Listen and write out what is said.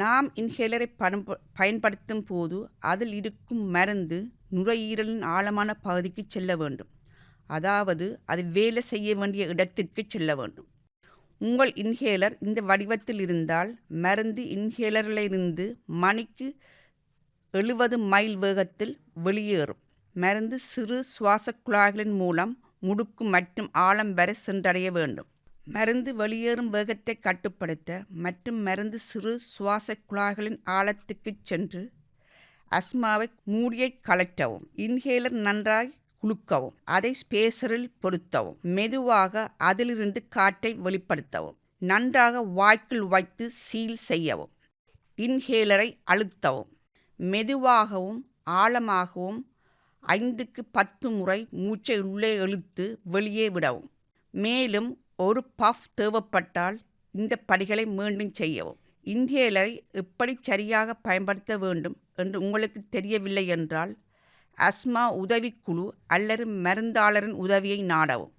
நாம் இன்ஹேலரை பணம்ப பயன்படுத்தும் போது அதில் இருக்கும் மருந்து நுரையீரலின் ஆழமான பகுதிக்கு செல்ல வேண்டும். அதாவது அது வேலை செய்ய வேண்டிய இடத்திற்கு செல்ல வேண்டும். உங்கள் இன்ஹேலர் இந்த வடிவத்தில் இருந்தால் மருந்து இன்ஹேலரிலிருந்து மணிக்கு எழுபது மைல் வேகத்தில் வெளியேறும். மருந்து சிறு சுவாச குழாய்களின் மூலம் முடுக்கு மற்றும் ஆழம் வரை சென்றடைய வேண்டும். மருந்து வெளியேறும் வேகத்தை கட்டுப்படுத்த மற்றும் மருந்து சிறு சுவாச குழாய்களின் ஆழத்துக்கு சென்று அஸ்மாவை மூடியை கலட்டவும் இன்ஹேலர் நன்றாய் குலுக்கவும் அதை ஸ்பேசரில் பொருத்தவும் மெதுவாக அதிலிருந்து காற்றை வெளிப்படுத்தவும் நன்றாக வாய்க்குள் வைத்து சீல் செய்யவும் இன்ஹேலரை அழுத்தவும் மெதுவாகவும் ஆழமாகவும் ஐந்துக்கு பத்து முறை மூச்சை உள்ளே இழுத்து வெளியே விடவும். மேலும் ஒரு பஃப் தேவைப்பட்டால் இந்த படிகளை மீண்டும் செய்யவும். இன்ஹேலரை எப்படி சரியாக பயன்படுத்த வேண்டும் என்று உங்களுக்கு தெரியவில்லை என்றால் அஸ்மா உதவிக்குழு அல்லது மருந்தாளரின் உதவியை நாடவும்.